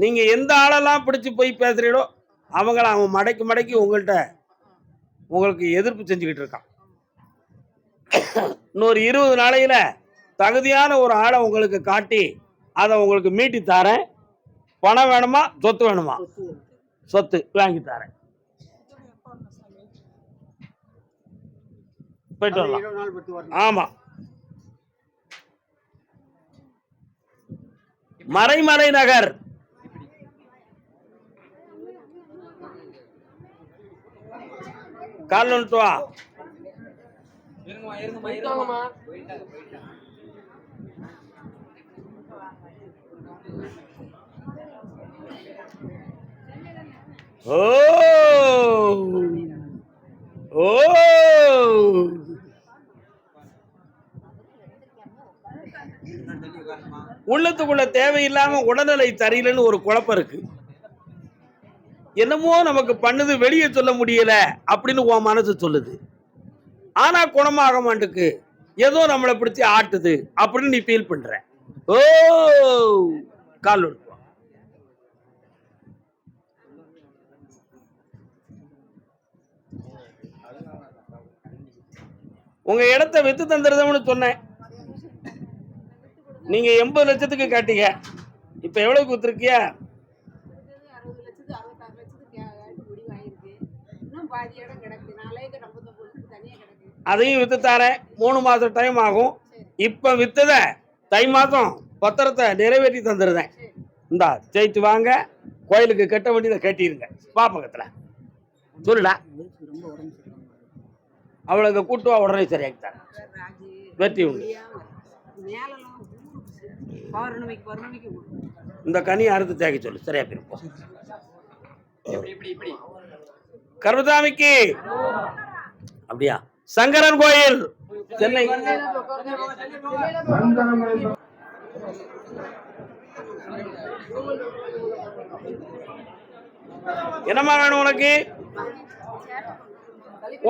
நீங்க எந்த ஆளெல்லாம் பிடிச்சு போய் பேசுறீங்களோ அவங்கள அவன் மடக்கி மடக்கி உங்கள்கிட்ட உங்களுக்கு எதிர்ப்பு செஞ்சுக்கிட்டு இருக்கான். இன்னொரு இருபது நாளையில தகுதியான ஒரு ஆளை உங்களுக்கு காட்டி அதை உங்களுக்கு மீட்டி தரேன். பணம் வேணுமா? சொத்து வேணுமா? சொத்து வாங்கி தரேன். போயிட்டு வரலாம். இருபது நாள் பத்து வரணும். ஆமா. மறைமலை நகர். கால் வந்துட்டு வா. ஓ. ஓ. உள்ளத்துக்குள்ள தேவையில்லாம உடல்நிலை சரியில்லைன்னு ஒரு குழப்பம் இருக்கு. என்னமோ நமக்கு பண்ணுது வெளியே சொல்ல முடியல அப்படின்னு உன் மனசு சொல்லுது. ஆனா குணமாக மாட்டுக்கு. ஏதோ நம்மளை பிடிச்சி ஆட்டுது அப்படின்னு நீ ஃபீல் பண்ற. ஓ கால் உங்க இடத்த வித்து தந்துருதோம்னு சொன்னேன். நீங்க எண்பது லட்சத்துக்கு காட்டீங்க. இப்ப எவ்வளவுக்கு வித்துருக்கியா அறுபது லட்சத்து அறுபத்தாறு லட்சத்துக்கு கேட்டு முடிவு ஆயிருக்கு இன்னும் பாதி இடம் கிடக்கு நாலே ஐம்பத்தொம்பது லட்சத்துக்கு தனியாக கிடக்கு அதையும் வித்து தரேன். மூணு மாதம் டைம் ஆகும். இப்போ விற்றதை தை மாதம் பத்திரத்தை நிறைவேற்றி தந்துருந்தேன் இந்தா ஜெயித்து வாங்க. கோயிலுக்கு கட்ட வேண்டியதை கட்டிடுங்க பாப்பகத்தில் சொல்லுடா. அவளுக்கு கூட்டுவா உடனே சரியாக்கி தரேன். வெற்றி உண்டு. இந்த கனி அறுத்து தேக்க சொல்லு. சரியா போயிருப்போம் கருதாமிக்கு அப்படியா? சங்கரன் கோயில். சென்னை. என்னம்மா வேணும் உனக்கு?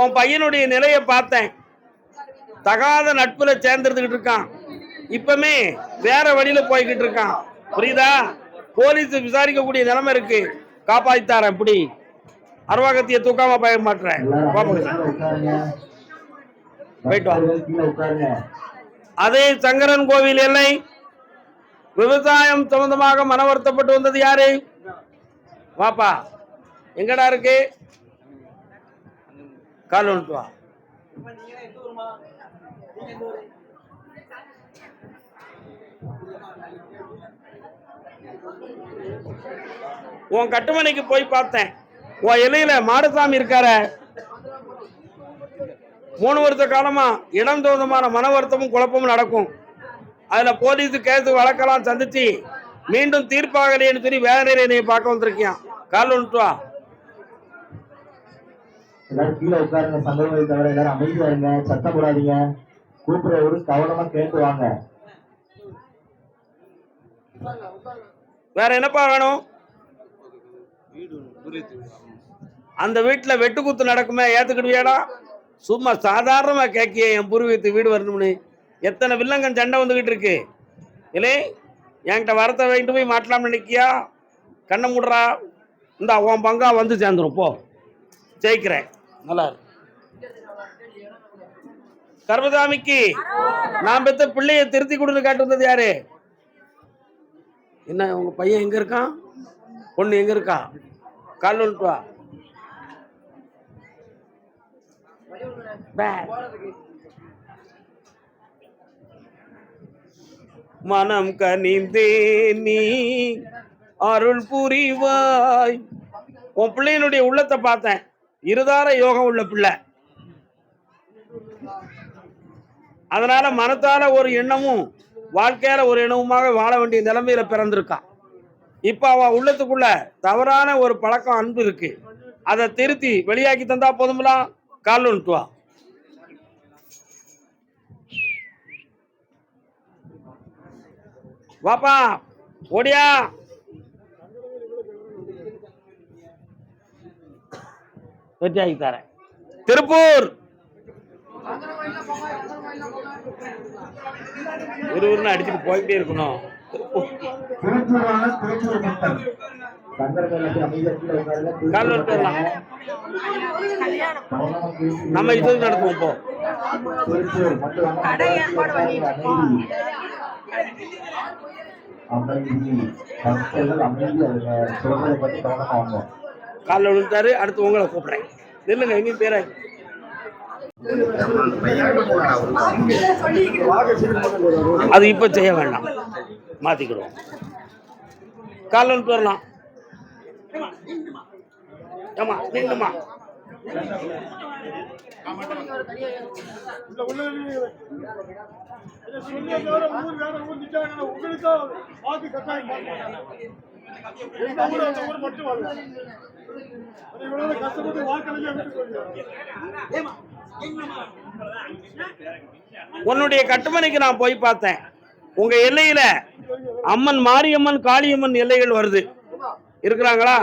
உன் பையனுடைய நிலையை பார்த்தேன். தகாத நட்புல சேர்ந்துருந்துகிட்டு இருக்கான். இப்பமே வேற வழியில போய்கிட்டு இருக்கான். புரியுதா? போலீஸ் விசாரிக்கக்கூடிய நிலைமை இருக்கு. காப்பாத்தித்தாரேன் இப்படி அருவாகத்திய தூக்காம பய மாட்டேன் போயிட்டு வா அதே சங்கரன் கோவில் எல்லை. விவசாயம் சம்பந்தமாக மன வருத்தப்பட்டு வந்தது யாரு? வாப்பா எங்கடா இருக்கு? கால் வந்துட்டு வா. உன் கட்டுமனைக்கு போய் பார்த்தேன். உன் இலையில மாடசாமி இருக்கார. மூணு வருஷ காலமா இடம் தகுந்தமான மன வருத்தமும் குழப்பமும் நடக்கும். அதுல போலீஸ் கேஸ் வழக்கெல்லாம் சந்திச்சு மீண்டும் தீர்ப்பாகலைன்னு சொல்லி வேதனையில என்னை பார்க்க வந்திருக்கியான் கால் வந்துட்டு வா. எல்லாரும் கீழே உட்காருங்க சந்தர்ப்பத்தை தவிர எல்லாரும் அமைதியா இருங்க சத்தம் போடாதீங்க. கூப்பிடுறவரு கவனமா கேட்டு வாங்க. வேற என்னப்பா வேணும்? அந்த வீட்டுல வெட்டுக்குத்து நடக்குமே ஏத்துக்கிடுவியாடா? சும்மா சாதாரணமாக கேட்கிய என் பூர்வீகத்து வீடு வரணும்னு. எத்தனை வில்லங்கன் சண்டை வந்துக்கிட்டு இருக்கு. இல்லே என்கிட்ட வரத்தை வாங்கிட்டு போய் மாட்டலாம்னு நினைக்கியா? கண்ணை மூடுறா. இந்த உன் பங்கா வந்து சேர்ந்துரும் போ. ஜெயிக்கிறேன். நல்லா கர்மசாமிக்கு நான் பெத்த பிள்ளைய திருத்தி கொடுத்து காட்டு வந்தது யாரு? என்ன உங்க பையன் எங்க இருக்கான்? பொண்ணு எங்க இருக்கா? கால் வந்துட்டு வா மனம் கனிந்தே நீ அருள் புரிவாய். உன் பிள்ளையினுடைய உள்ளத்தை பார்த்தேன். இருதார யோகம் உள்ள பிள்ளை. அதனால மனத்தால ஒரு எண்ணமும் வாழ்க்கையால ஒரு எண்ணமுமாக வாழ வேண்டிய நிலைமையில பிறந்திருக்கான் இப்ப அவ உள்ளத்துக்குள்ள தவறான ஒரு பழக்கம் அன்பு இருக்கு. அதை திருத்தி வெளியாக்கி தந்தா போதும்லாம் கால் வந்துட்டு வாப்பா ஓடியா. வெற்றியாக்கி தரேன். திருப்பூர். ஒரு ஊர்னு அடிச்சுட்டு போயிட்டே இருக்கணும். நம்ம இது வாங்க இப்போ அமைதி பக்தர்கள் அமைதி சொல்றதை காலில் விழுந்தாரு அடுத்து உங்களை கூப்பிடுறேன். நில்லுங்க எங்கேயும் பேர. அது இப்போ செய்ய வேண்டாம். மாத்திக்கிடுவோம். காலில் விட்டு வரலாம். ஏமா நின்னுமா உங்களுக்கு வாக்கு கட்டாயம். எந்த ஊர் அந்த ஊர் மட்டும் வரல. இவ்வளவு கஷ்டப்பட்டு வாக்களிக்க. உன்னுடைய கட்டுமனைக்கு நான் போய் பார்த்தேன். உங்க எல்லையில அம்மன் மாரியம்மன் காளியம்மன் எல்லைகள் வருது. இருக்கிறாங்களா?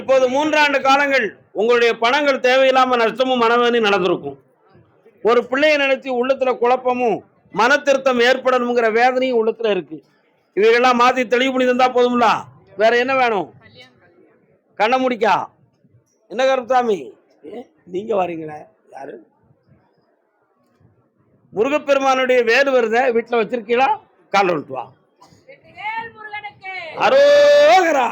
இப்போது மூன்றாண்டு காலங்கள். உங்களுடைய பணங்கள் தேவையில்லாம நஷ்டமும் மனவேனி நடந்திருக்கும். ஒரு பிள்ளையை நினைச்சு உள்ளத்துல குழப்பமும் மன திருத்தம் ஏற்படணுங்கிற வேதனையும் உள்ளத்துல இருக்கு. இவைகள்லாம் மாத்தி தெளிவு பண்ணி தந்தா போதும்ல? வேற என்ன வேணும்? கண்ண முடிக்கா. என்ன கருப்சாமி ஏ, நீங்க வரீங்களே? யாரு? முருகப்பெருமானுடைய வேடு வருத வீட்டுல வச்சிருக்கீங்களா கால் வந்துட்டு வா. அரோகரா.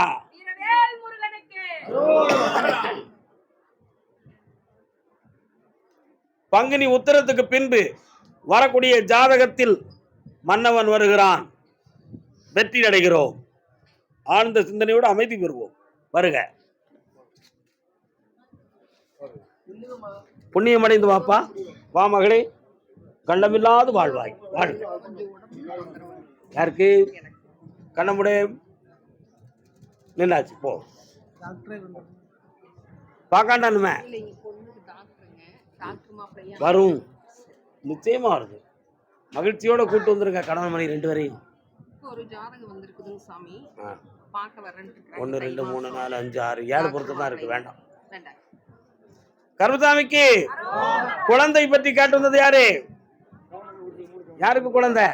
பங்குனி உத்தரத்துக்கு பின்பு வரக்கூடிய ஜாதகத்தில் மன்னவன் வருகிறான். வெற்றி அடைகிறோம். ஆழ்ந்த சிந்தனையோடு அமைதி பெறுவோம். வருக. புண்ணியம் அடைந்து வாப்பா. வா மகளே. கண்டமில்லாது வாழ்வாய். வாழ்க. யாருக்கு? கண்ணமுடைய நின்னாச்சு. போ. பார்க்காண்டானுமே. வரும். நிச்சயமா வருது. மகிழ்ச்சியோட கூட்டு வந்துருங்க கணவன் மணி ரெண்டு பேரையும். ஒரு ஜாதகம் வந்திருக்குதுங்க சாமி. பார்க்க வரேன்ட்டு ஒன்று ரெண்டு மூணு நாலு அஞ்சு ஆறு ஏழு பொறுத்து தான் இருக்கு. வேண்டாம். வேண்டாம். கருமசாமிக்கு குழந்தை பற்றி கேட்டு வந்தது யாரு? யாருக்கு குழந்தை?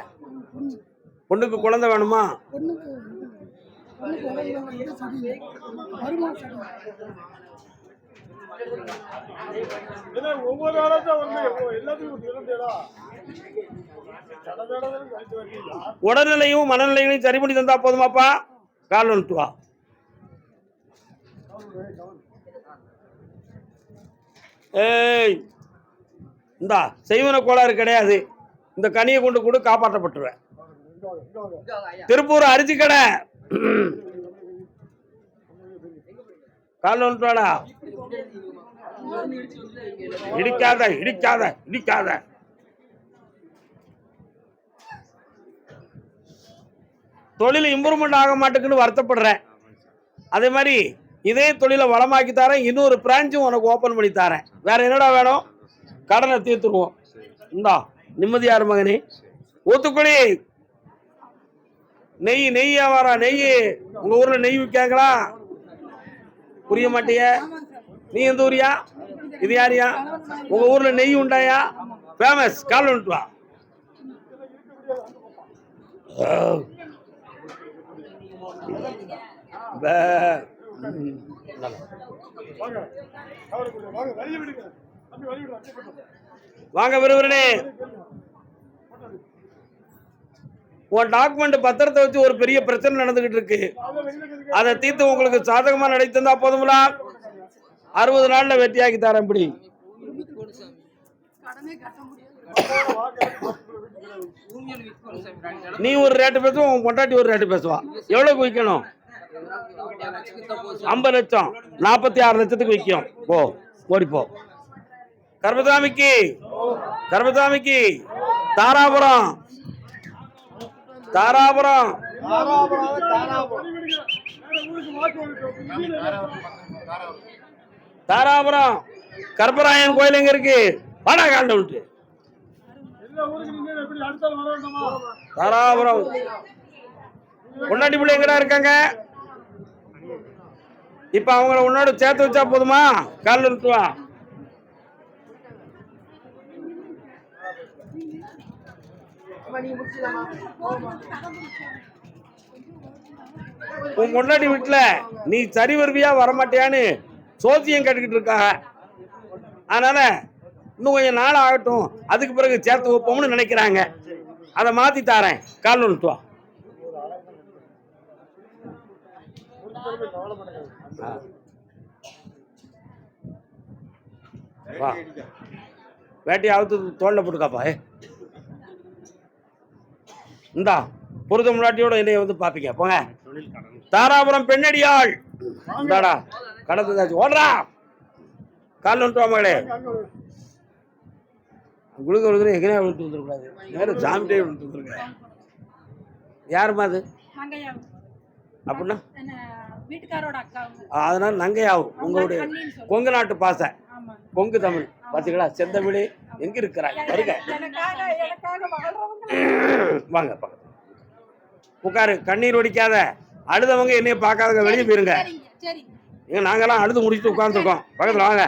பொண்ணுக்கு குழந்தை வேணுமா? ஏன்னா ஒவ்வொரு தான் வந்து எல்லாத்துக்கும் உடல்நிலையும் மனநிலைகளையும் சரி பண்ணி தந்தா போதுமாப்பா? கால் வா ஏய் இந்தா செய்வன கோளாறு கிடையாது. இந்த கனியை கொண்டு கூட காப்பாற்றப்பட்டுருவேன். திருப்பூர் அரிசி கடை. கால் வந்துட்டாடா இடிக்காத இடிக்காத இடிக்காத. தொழில் இம்ப்ரூவ்மெண்ட் ஆக மாட்டேங்குன்னு வருத்தப்படுறேன். அதே மாதிரி இதே தொழிலை வளமாக்கி தரேன் இன்னொரு பிரான்ச்சும் உனக்கு ஓப்பன் பண்ணி தரேன். வேற என்னடா வேணும்? கடனை தீர்த்துருவோம். இந்தா நிம்மதியார் மகனே. ஊத்துக்குடி. நெய் நெய் வியாபாரம் நெய். உங்க ஊர்ல நெய் விற்காங்களா? புரிய மாட்டிய? நீ எந்த ஊரியா? இது யாரியா? உங்க ஊர்ல நெய் உண்டாயா? ஃபேமஸ் கால் வந்துட்டு வா. வாங்க கவலைக்குள்ள வாங்க வழி விடுங்க தம்பி வழி விடுங்க அச்சை போட்டு வாங்க விறுவிறுனே உன் டாக்குமெண்ட் பத்திரத்தை வச்சு ஒரு பெரிய பிரச்சனை நடந்துகிட்டு இருக்கு. அதை தீர்த்து உங்களுக்கு சாதகமா நடைத்தந்தா போதுங்களா அறுபது நாள்ல வெட்டியாக்கி தரேன் இப்படி நீ ஒரு ரேட்டு பேசுவ உன் பொண்டாட்டி ஒரு ரேட்டு பேசுவா? எவ்வளவுக்கு விற்கணும் ஐம்பது லட்சம். நாற்பத்தி ஆறு லட்சத்துக்கு விற்கும் போ ஓடி போ. கர்மசாமிக்கு கர்மசாமிக்கு தாராபுரம். தாராபுரம். தாராபுரம். கர்பராயன் கோயில் எங்க இருக்கு? வாடா காண்ட விட்டு தாராபுரம். பொன்னாடி பிள்ளை எங்கடா இருக்காங்க? இப்ப அவங்கள உன்னோட சேர்த்து வச்சா போதுமா? காலில் நிறுத்துவான் உன் முன்னாடி வீட்டுல நீ சரி வருவியா வரமாட்டியான்னு சோசியம் கேட்டுக்கிட்டு இருக்காங்க அதனால இன்னும் கொஞ்சம் நாள் ஆகட்டும். அதுக்கு பிறகு சேர்த்து வைப்போம்னு நினைக்கிறாங்க. அதை மாத்தி தாரேன். கால் ஒன்று வா. ஆ. அவுத்து தோல்ல போட்டுக்காப்பா இந்தா புரித முன்னாட்டியோட என்னைய வந்து பாப்பீங்க. போங்க. தாராபுரம் பெண்ணடியாள். இந்தாடா கடந்து ஓடுறா. கால் வந்துட்டு மகளே. குழுக்க விழுந்து எங்கேயா விழுந்து வந்துடக்கூடாது நேரம் சாமிட்டே விழுந்து வந்துருக்க யாரும்மா அது? அப்படின்னா? அதனால நங்கையாவும். உங்களுடைய கொங்கு நாட்டு பாசை. கொங்கு தமிழ். பாத்தீங்களா செந்தமிழ் எங்க இருக்கிறாய் வாழ்றவங்க வாங்க. உட்காரு கண்ணீர் ஒடிக்காத. அழுதவங்க என்னைய பார்க்காதவங்க வெளியே போயிருங்க. ஏங்க நாங்கெல்லாம் அழுது முடிச்சுட்டு உட்காந்துருக்கோம் பக்கத்துல வாங்க.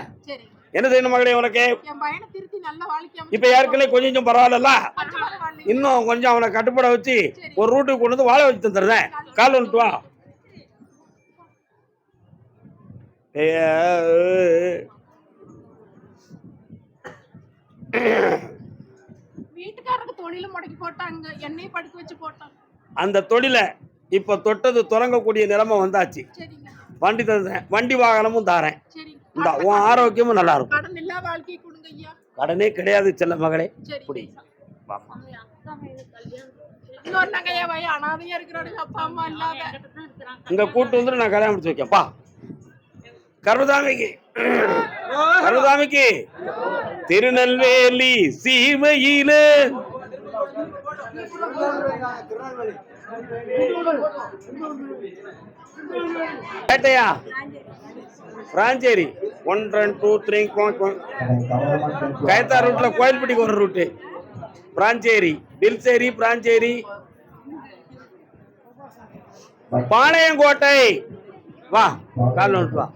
என்ன செய்யணும் மகளே உனக்கு? இப்ப ஏற்கனவே கொஞ்சம் கொஞ்சம் பரவாயில்லல்ல அமைச்சு இன்னும் கொஞ்சம் அவனை கட்டுப்பட வச்சு ஒரு ரூட்டுக்கு கொண்டு வந்து வாழ வச்சு தந்துடுறேன். கால் வந்துட்டு வா ஏய், வீட்டுக்காரருக்கு தொழில முடக்கி போட்டாங்க என்னையும் படுக்க வச்சு போட்டாங்க. அந்த தொழிலை இப்ப தொட்டது தொடங்கக்கூடிய நிலைமை வந்தாச்சு. சரிங்க. வண்டி தந்தேன். வண்டி வாகனமும் தாரேன். சரிங்க இந்த உன் ஆரோக்கியமும் நல்லா இருக்கும். கடன் இல்லா வாழ்க்கையை கொடுங்க ஐயா. கடனே கிடையாது செல்ல மகளே. சரி. புடி. வாம்மா. இன்னொரு நகையா அனாதையா அப்பா அம்மா இல்லாத. இங்க கூட்டு வந்து நான் கல்யாணம் முடிச்சு வைக்கேன். பா கருதாமிக்கு திருநெல்வேலி சீமையில. கேட்டையா ராஞ்சேரி ஒன் ரெண்டு டூ த்ரீ கயத்தா ரூட்ல கோயில்பட்டிக்கு ஒரு ரூட்டு பிராஞ்சேரி. பில்சேரி பிராஞ்சேரி. பாளையங்கோட்டை. வா கால் நோட்டு வா.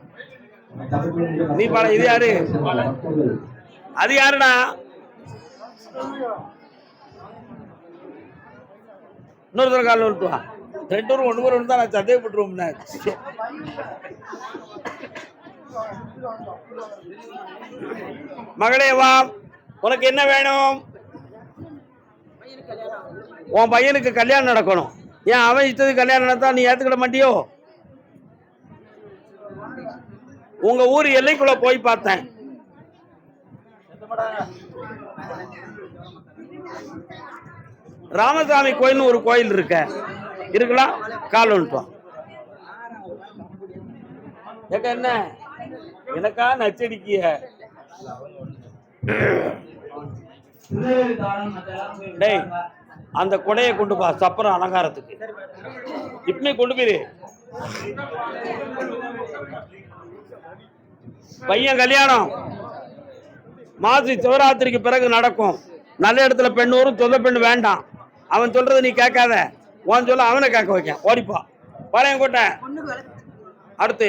நீ பால- இது யாரு? அது யாருடா? இன்னொரு தடவை கால் நோட்டு வா ரெண்டு ஒரு ஒன்று தான் நான் சந்தேகப்பட்டுருவோம்னா மகளே வா. உனக்கு என்ன வேணும்? உன் பையனுக்கு கல்யாணம் நடக்கணும். ஏன் அவன் இத்தது கல்யாணம் நடத்தா நீ ஏத்துக்கிட மாட்டியோ? உங்க ஊர் எல்லைக்குள்ள போய் பார்த்தேன். ராமசாமி கோயில்னு ஒரு கோயில் இருக்க. இருக்கலாம் கால் வந்துட்டோம் ஏக்க என்ன? எனக்கா நச்சடிக்கிய? டேய் அந்த குடையை கொண்டு பா சப்பரம் அலங்காரத்துக்கு. இப்பமே கொண்டு போயிரு. பையன் கல்யாணம். மாசி சிவராத்திரிக்கு பிறகு நடக்கும். நல்ல இடத்துல பெண் வரும் சொல்ல பெண் வேண்டாம். அவன் சொல்றதை நீ கேட்காத. உன் சொல்ல அவனை கேட்க வைக்க ஓடிப்பா. பாளையங்கோட்டை அடுத்து.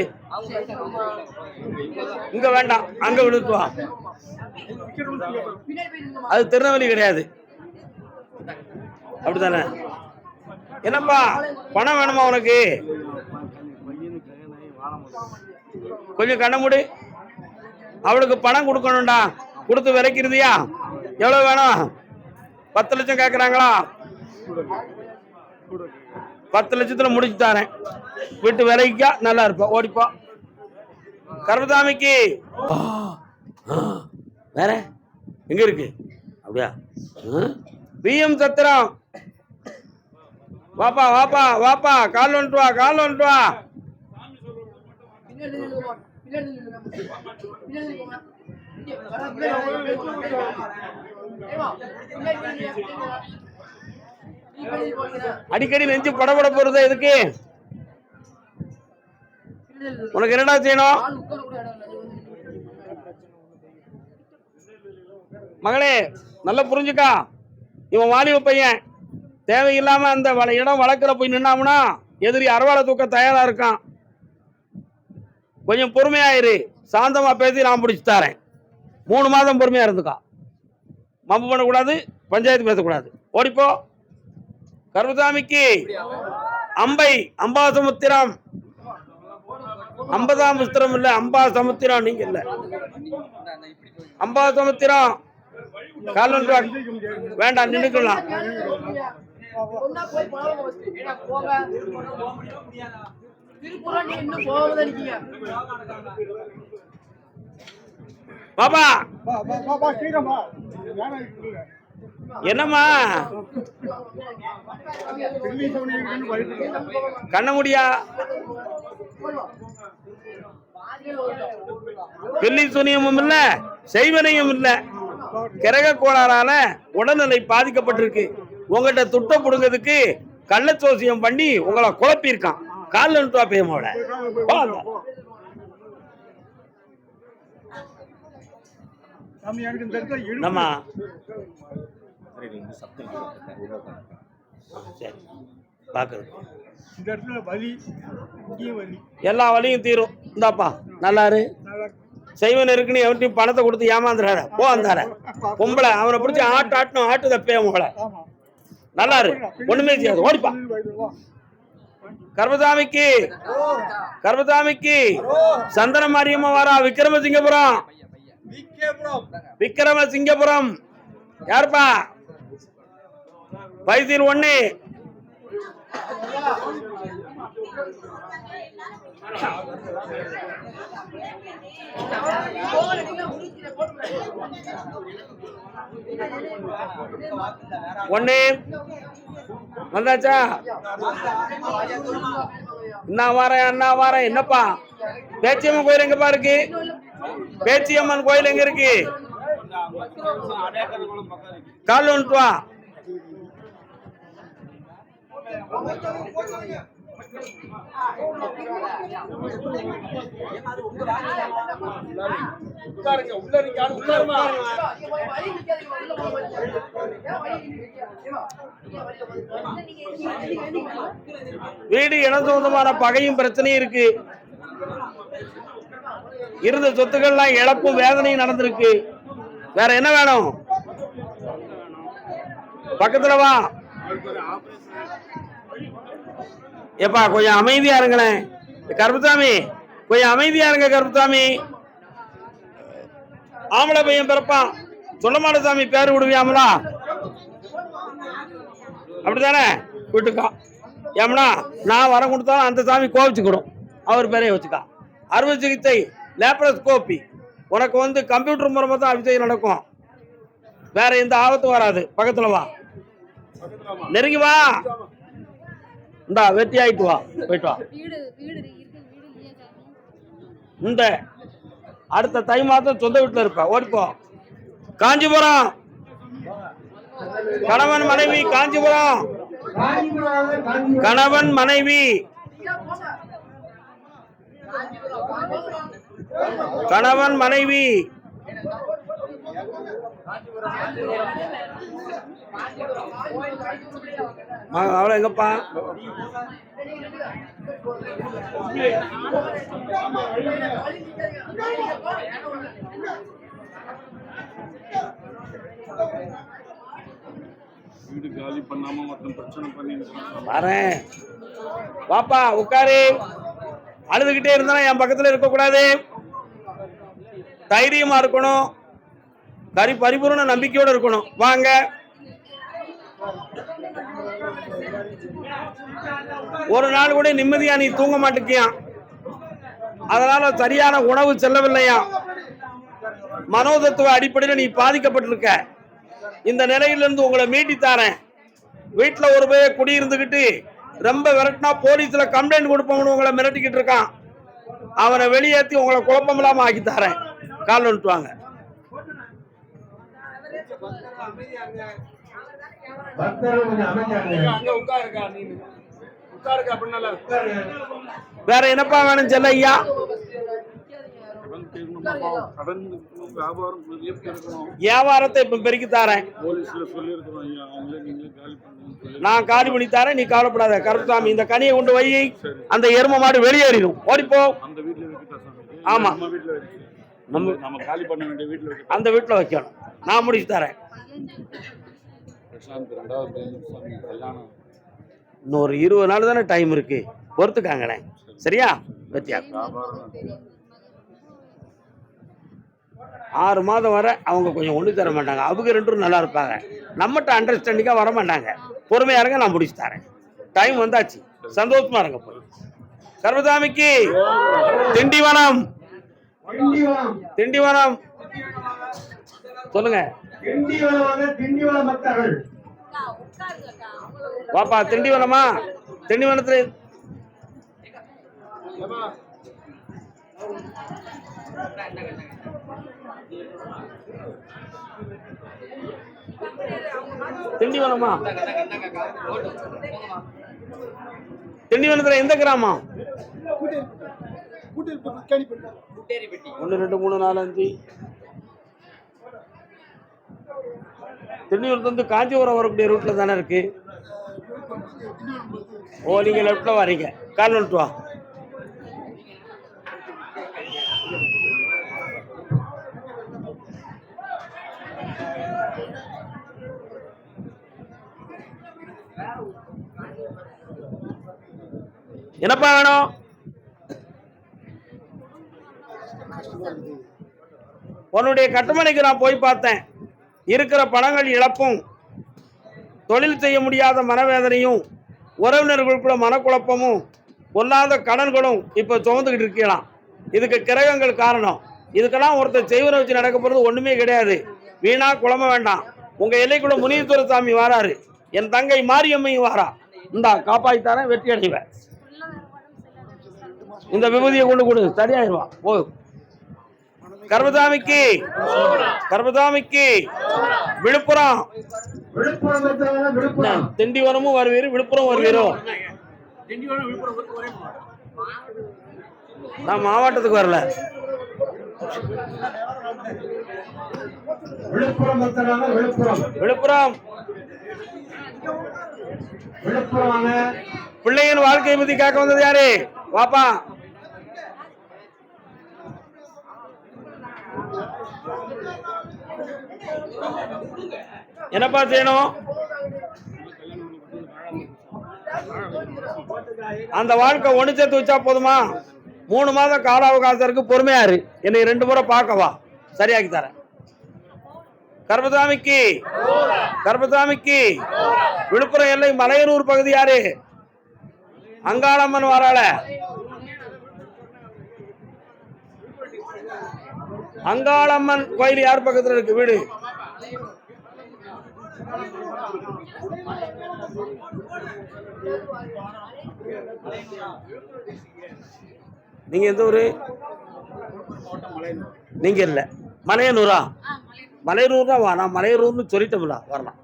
இங்க வேண்டாம். அங்க விழுத்துவா அது திருநெல்வேலி கிடையாது. அப்படித்தானே? என்னப்பா பணம் வேணுமா உனக்கு? கொஞ்சம் கண்ண மூடு. அவளுக்கு பணம் கொடுக்கணும்டா. கொடுத்து விலைக்கிறதியா எவ்வளவு வேணும்? பத்து லட்சம் கேட்குறாங்களா பத்து லட்சத்துல முடிச்சு தரேன். வீட்டு விலைக்கா நல்லா இருப்பா. ஓடிப்பா. கருமசாமிக்கு. ஆ, ஆ, வேற? எங்க இருக்கு? அப்படியா? பிஎம் சத்திரம் வாப்பா வாப்பா வாப்பா. கால் வந்துட்டு வா. கால் வந்துட்டு வா. அடிக்கடி நெஞ்சு படபட போறது எதுக்கு? உனக்கு என்னடா செய்யணும்? மகளே நல்லா புரிஞ்சுக்கா. இவன் வாலிப பையன். தேவையில்லாம அந்த இடம் வழக்கில் போய் நின்னாமுன்னா எதிரி அரவாளை தூக்க தயாரா இருக்கான். கொஞ்சம் பொறுமையாயிரு சாந்தமா பேசி நான் பிடிச்சி தரேன். மூணு மாதம் பொறுமையாக இருந்துக்கா. மம்பு பண்ணக்கூடாது பஞ்சாயத்து பேசக்கூடாது. ஓடிப்போ. கருப்பசாமிக்கு அம்பை அம்பாசமுத்திரம் அம்பதாம் முஸ்திரம் இல்லை அம்பா சமுத்திரம் நீங்க இல்லை. அம்பா சமுத்திரம். காலன் வேண்டாம் நின்னுக்கலாம் பாப்பா. சீக்கிரம் வா. வேணாம் இருக்குல்ல என்னம்மா? கண்ண முடியா பில்லி சுனியமும் இல்ல செய்வனையும் இல்ல. கிரக கோளாறால உடல்நிலை பாதிக்கப்பட்டிருக்கு. உங்ககிட்ட துட்ட புடுங்கிறதுக்கு கள்ளச்சோசியம் பண்ணி உங்களை குழப்பியிருக்கான். காலில் நிட்டுவா பேமோட நம்ம சரி இந்த இடத்துல வலி எல்லா வழியும் தீரும். இந்தாப்பா நல்லாரு. செய்வன் இருக்குன்னு எவன்ட்டையும் பணத்தை கொடுத்து ஏமாந்துறாரு போ அந்தார. பொம்பளை அவனை பிடிச்சி ஆட்டு ஆட்டணும் ஆட்டு தப்பே உங்களை நல்லாரு. ஒண்ணுமே செய்யாது. ஓடிப்பா. கர்மசாமிக்கு. கர்மசாமிக்கு. சந்தன மாரியம்மா விக்கிரமசிங்கபுரம். விக்கிரம சிங்கபுரம் யாருப்பா? பைசீல் ஒன்னு ஒண்ணு. வந்தாச்சா? என்ன வாரேன் என்ன வாரேன். என்னப்பா? பேச்சியம்மன் கோயில் எங்கப்பா இருக்கு? பேச்சியம்மன் கோயில் எங்க இருக்கு? கால் வந்துட்டு வா. வீடு இன சொந்தமான பகையும் பிரச்சனையும் இருக்கு. இருந்த சொத்துக்கள்லாம் இழப்பும் வேதனையும் நடந்திருக்கு. வேற என்ன வேணும்? பக்கத்துல வா. ஏப்பா கொஞ்சம் அமைதியா இருங்களேன். கருப்புசாமி கொஞ்சம் அமைதியா இருங்க கருப்புசாமி. ஆம்பளை பையன் பிறப்பான் சொல்லமாட சாமி பேர் விடுவியாமலா? அப்படிதானே விட்டுக்கா. ஏம்னா நான் வரம் கொடுத்தாலும் அந்த சாமி கோவிச்சுக்கிடும். அவர் பேரையும் வச்சுக்கா. அறுவை சிகிச்சை லேப்ரோஸ்கோப்பி உனக்கு வந்து கம்ப்யூட்டர் மூலமாக தான் அபிஷேகம் நடக்கும். வேற எந்த ஆபத்தும் வராது. பக்கத்துல வா. நெருங்கி வா. இந்தா வெட்டி ஆயிட்டு வா போயிட்டு வா. இந்த அடுத்த தை மாதம் சொந்த வீட்டுல இருப்ப ஓடிப்போ. காஞ்சிபுரம். கணவன் மனைவி காஞ்சிபுரம். கணவன் மனைவி. கணவன் மனைவி. அவ்வளோ எங்கப்பா? வீடு காலி பண்ணாம மொத்தம் பிரச்சனை பண்ணி வரேன். வாப்பா உட்காரு. அழுதுகிட்டே இருந்தா என் பக்கத்துல இருக்கக்கூடாது. தைரியமா இருக்கணும். கரி பரிபூர்ண நம்பிக்கையோட இருக்கணும். வாங்க. ஒரு நாள் கூட நிம்மதியா நீ தூங்க மாட்டேக்கியா? அதனால சரியான உணவு செல்லவில்லையா? மனோதத்துவ அடிப்படையில் நீ பாதிக்கப்பட்டிருக்க. இந்த நிலையிலிருந்து உங்களை மீட்டி தாரேன். வீட்டில் ஒரு போய் குடியிருந்துக்கிட்டு ரொம்ப விரட்டினா போலீஸில் கம்ப்ளைண்ட் கொடுப்போம்னு உங்களை மிரட்டிக்கிட்டு இருக்கான். அவனை வெளியேற்றி உங்களை குழப்பமில்லாமல் ஆக்கி தரேன். கால் வந்துட்டு வாங்க பக்தர்கள் கொஞ்சம் அமைதியாங்க அங்க உட்காருக்கா நீ உட்காருக்கா அப்படின்னால வேற என்னப்பா வேணும் செல்ல ஐயா வியாபாரத்தை இப்ப பெருக்கி தாரேன். நான் காலி பண்ணி தரேன் நீ கவலைப்படாத. கருப்புசாமி இந்த கனியை கொண்டு வை அந்த எரும மாடு வெளியேறிடும். ஓடிப்போ. ஆமா. நம்ம காலி பண்ண வேண்டிய வீட்டுல அந்த வீட்டில் வைக்கணும். நான் முடிச்சு தரேன். பிரசாந்த் ரெண்டாவது பையன் சாமி கல்யாணம். இன்னும் ஒரு இருபது நாள் தானே டைம் இருக்கு. பொறுத்துக்காங்களேன் சரியா? வெத்தியா ஆறு மாதம் வரை அவங்க கொஞ்சம் ஒன்று தர மாட்டாங்க. அவங்க ரெண்டும் நல்லா இருப்பாங்க. நம்மகிட்ட அண்டர்ஸ்டாண்டிங்காக வர மாட்டாங்க. பொறுமையா இருங்க நான் முடிச்சு தரேன். டைம் வந்தாச்சு. சந்தோஷமா இருங்க போய். சர்வதாமிக்கு. திண்டிவனம். திண்டிவனம். திண்டிவனம். சொல்லுங்க. வாப்பா திண்டிவனமா? திண்டிவனத்துல திண்டிவனமா? திண்டிவனத்துல எந்த கிராமம்? ஒன்று ரெண்டு மூணு நாலு அஞ்சு. திண்டிவனத்துலேருந்து காஞ்சிபுரம் வரக்கூடிய ரூட்டில் தானே இருக்கு? ஓ நீங்கள் லெஃப்டில் வரீங்க. கான்வென்ட் வா? என்னப்பா வேணும்? உன்னுடைய கட்டுமனைக்கு நான் போய் பார்த்தேன். இருக்கிற பணங்கள் இழப்பும் தொழில் செய்ய முடியாத மனவேதனையும் உறவினர்களுக்குள்ள மனக்குழப்பமும் பொல்லாத கடன்களும் இப்போ சுமந்துக்கிட்டு இருக்கலாம். இதுக்கு கிரகங்கள் காரணம். இதுக்கெல்லாம் ஒருத்தர் செய்வனை வச்சு நடக்க போகிறது ஒன்றுமே கிடையாது. வீணா குழம்ப வேண்டாம். உங்கள் எல்லைக்குள்ள முனீஸ்வர சாமி வாராரு. என் தங்கை மாரியம்மையும் வாரா. இந்தா காப்பாற்றித்தாரேன் வெற்றி அடைவேன். இந்த விபூதியை கொண்டு கொடு. சரியாயிருவான் போ. கர்மசாமிக்கு கர்மசாமிக்கு விழுப்புரம். திண்டிவனமும் வருவீர் விழுப்புரம் வருவீரோ? நான் மாவட்டத்துக்கு வரல. விழுப்புரம் விழுப்புரம். விழுப்புரம். பிள்ளையின் வாழ்க்கையை பத்தி கேட்க வந்தது யாரு? வாப்பா. என்னப்பா செய்யணும்? அந்த வாழ்க்கை ஒண்ணு சேர்த்து வச்சா போதுமா? மூணு மாதம் கால அவகாசம் இருக்கு பொறுமையாரு என்னை ரெண்டு முறை பார்க்கவா சரியாக்கி தரேன். கர்பசாமிக்கு கர்பசாமிக்கு விழுப்புரம் எல்லை மலையனூர் பகுதி யாரு? அங்காளம்மன் வாராள. அங்காளம்மன் கோயில் யார் பக்கத்துல இருக்கு? வீடு. நீங்க எந்த ஊரு? நீங்க இல்ல. மலையனூரா? மலையனூர் தான் வா நான் மலையனூர்னு சொல்லிட்டோம்ல வரலாம்.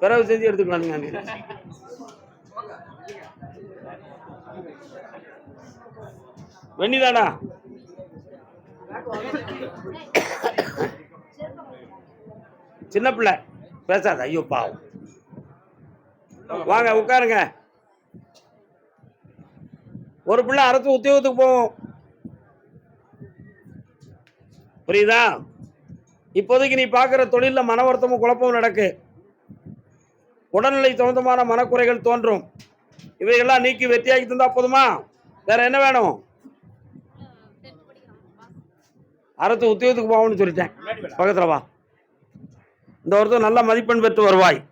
பிறகு செஞ்சு எடுத்துக்கலாம் நீங்க வெண்ணிதானா? வெண்ணிதாடா சின்ன பிள்ளை. பேசாத ஐயோ பாவம். வாங்க உட்காருங்க. ஒரு பிள்ளை அரசு உத்தியோகத்துக்கு போவோம். புரியுதா? இப்போதைக்கு நீ பார்க்குற தொழிலில் மன வருத்தமும் குழப்பமும் நடக்கு. உடல்நிலை சம்பந்தமான மனக்குறைகள் தோன்றும். இவைகள்லாம் நீக்கி வெற்றியாக்கி தந்தா போதுமா? வேற என்ன வேணும்? அரசு உத்தியோகத்துக்கு போவோம்னு சொல்லிட்டேன். பக்கத்துல வா. இந்த வருஷம் நல்ல மதிப்பெண் பெற்று வருவாய்.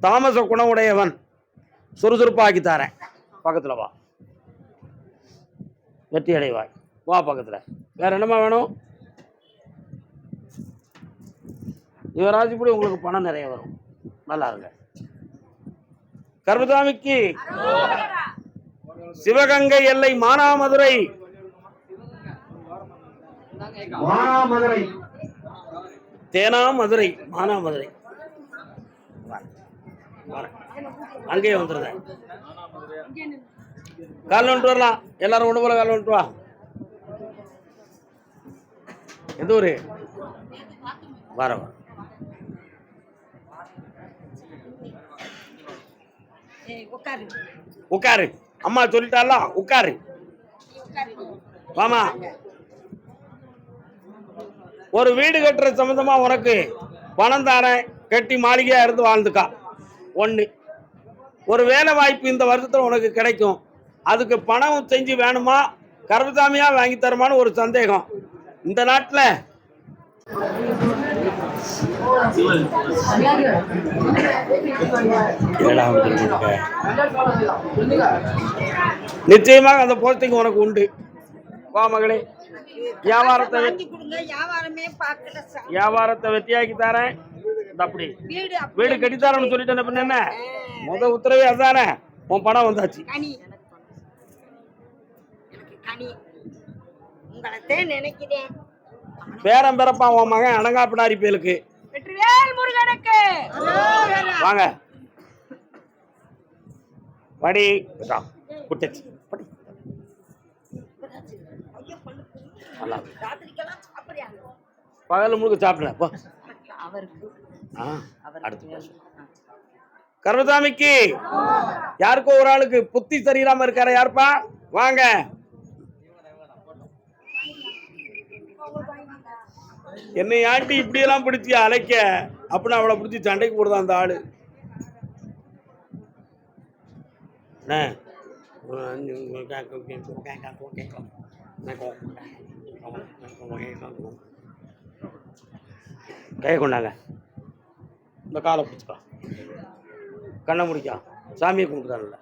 தாமச குணமுடையவன் சுறுசுறுப்பாக்கி தாரேன். பக்கத்துல வா. வெற்றி அடைவாய். வா பக்கத்துல. வேற என்னம்மா வேணும்? யுவராஜிப்படி உங்களுக்கு பணம் நிறைய வரும். நல்லா இருங்க. கர்மசாமிக்கு சிவகங்கை எல்லை மானாமதுரை மானாமதுரை. தேனா மதுரை மானாமதுரை. வரேன். வரேன். அங்கேயே வந்துருந்தேன் கால் வந்துட்டு வரலாம். எல்லாரும் ஒன்று போல கால் வந்துட்டு வா. எந்த ஊர்? வர வர. உட்காரு. அம்மா சொல்லிட்டாலாம் உட்காரு. வாமா. ஒரு வீடு கட்டுற சம்மந்தமாக உனக்கு பணம் தாரேன் கட்டி மாளிகையா இருந்து வாழ்ந்துக்கா. ஒன்று ஒரு வேலை வாய்ப்பு இந்த வருஷத்தில் உனக்கு கிடைக்கும். அதுக்கு பணம் செஞ்சு வேணுமா? கருப்பசாமியா வாங்கி தருமான்னு ஒரு சந்தேகம். இந்த நாட்டில் நிச்சயமாக அந்த போஸ்டிங் உனக்கு உண்டு. வா மகளே. வியாபாரத்தை. வியாபாரத்தை வெற்றியாக்கி தரேன். அப்படி. வீடு அப்படி வீடு கட்டித்தரேன்னு சொல்லிட்டேன் பின்ன என்ன? முத உத்தரவே அதானே? உன் பணம் வந்தாச்சு. பேரன் பிறப்பான் உன் மகன் அணங்காப்பிடாரி பேலுக்கு வாங்க. இதா, குட்டச்சி. நல்லா பகல் முழுக்க சாப்பிடல போ. அவருக்கு. ஆ அடுத்து பேசுவோம் கர்மசாமிக்கு யாருக்கோ ஒரு ஆளுக்கு புத்தி சரியில்லாம இருக்கார யாருப்பா? வாங்க. என்னை ஆண்டி இப்படி எல்லாம் பிடிச்சி அழைக்க? அப்படின்னு அவளை பிடிச்சி சண்டைக்கு போடுதான் அந்த ஆளு. அண்ணே, கையை கொண்டாங்க. இந்த காலை பிடிச்சிக்கா கண்ணை முடிக்கா. சாமியை கும்பிட்டுதான்ல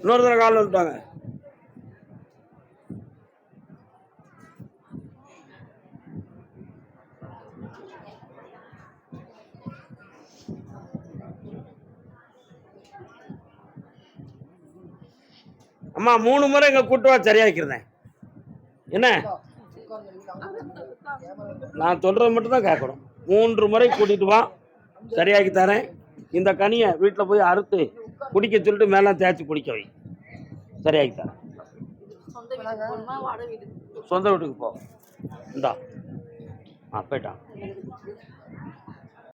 இன்னொரு தடவை காலில் விட்டாங்க அம்மா மூணு முறை எங்க கூட்டுவா சரியாக்கிருந்தேன். என்ன? நான் சொல்றது மட்டும்தான் கேட்கணும். மூன்று முறை கூட்டிட்டு வா சரியாக்கி தரேன். இந்த கனியை வீட்டில் போய் அறுத்து குடிக்க சொல்லிட்டு மேலே தேய்ச்சி குடிக்க வை. சரியாக்கி தரேன். சொந்த வீட்டுக்கு சொந்த வீட்டுக்கு போ. இந்தா. ஆ போயிட்டான்